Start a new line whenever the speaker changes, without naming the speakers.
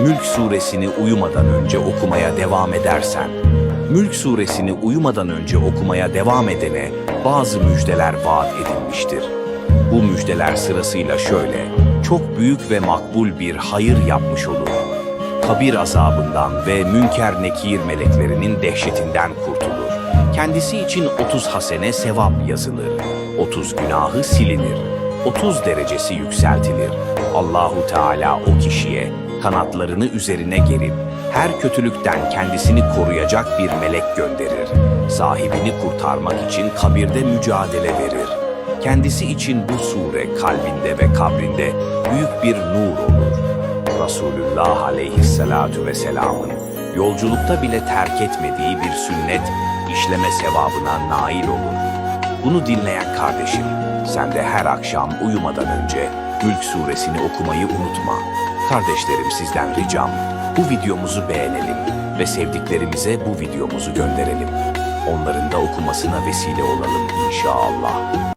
Mülk suresini uyumadan önce okumaya devam edersen, Mülk suresini uyumadan önce okumaya devam edene bazı müjdeler vaat edilmiştir. Bu müjdeler sırasıyla şöyle, çok büyük ve makbul bir hayır yapmış olur. Kabir azabından ve münker nekir meleklerinin dehşetinden kurtulur. Kendisi için 30 hasene sevap yazılır. 30 günahı silinir. 30 derecesi yükseltilir. Allahu Teala o kişiye kanatlarını üzerine gerip her kötülükten kendisini koruyacak bir melek gönderir. Sahibini kurtarmak için kabirde mücadele verir. Kendisi için bu sure kalbinde ve kabrinde büyük bir nur olur. Resulullah aleyhissalatu vesselamın yolculukta bile terk etmediği bir sünnet işleme sevabına nail olur. Bunu dinleyen kardeşim, sen de her akşam uyumadan önce Mülk suresini okumayı unutma. Kardeşlerim sizden ricam, bu videomuzu beğenelim ve sevdiklerimize bu videomuzu gönderelim. Onların da okumasına vesile olalım inşallah.